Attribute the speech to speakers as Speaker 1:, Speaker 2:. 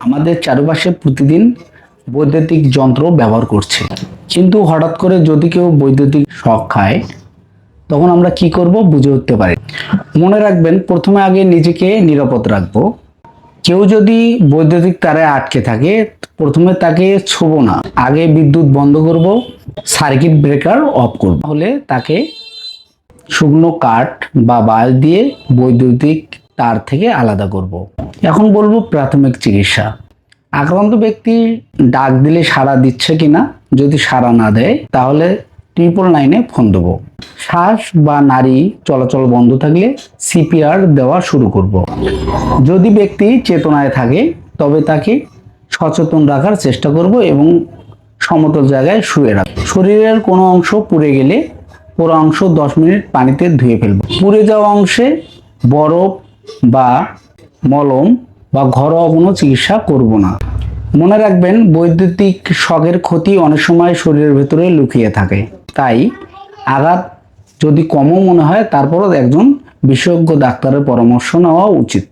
Speaker 1: আমাদের চারপাশে প্রতিদিন বৈদ্যুতিক যন্ত্র ব্যবহার করছে। কিন্তু হঠাৎ করে যদি কেউ বৈদ্যুতিক শক খায়, তখন আমরা কি করব বুঝে উঠতে পারি মনে রাখবেন, প্রথমে আগে নিজেকে নিরাপদ রাখব। কেউ যদি বৈদ্যুতিক তারে আটকে থাকে, প্রথমে তাকে ছোব না। আগে বিদ্যুৎ বন্ধ করব, সার্কিট ব্রেকার অফ করব। তাহলে তাকে শুকনো কাঠ বা বাঁশ দিয়ে বৈদ্যুতিক তার থেকে আলাদা করব। এখন বলব প্রাথমিক চিকিৎসা আক্রান্ত ব্যক্তি ডাক দিলে সাড়া দিচ্ছে কিনা যদি সাড়া না দেয়, তাহলে ট্রিপল নাইনে ফোন দেবো শ্বাস বা নারী চলাচল বন্ধ থাকলে সিপিআর দেওয়া শুরু করব। যদি ব্যক্তি চেতনায় থাকে, তবে তাকে সচেতন রাখার চেষ্টা করব এবং সমতল জায়গায় শুয়ে রাখব শরীরের কোনো অংশ পুড়ে গেলে পুরো অংশ দশ মিনিট পানিতে ধুয়ে ফেলব পুড়ে যাওয়া অংশে বরফ বা মলম বা ঘরোয়া কোনো চিকিৎসা করব না। মনে রাখবেন, বৈদ্যুতিক শখের ক্ষতি অনেক সময় শরীরের ভেতরে লুকিয়ে থাকে। তাই আঘাত যদি কমও মনে হয়, তারপরও একজন বিশেষজ্ঞ ডাক্তারের পরামর্শ নেওয়া উচিত।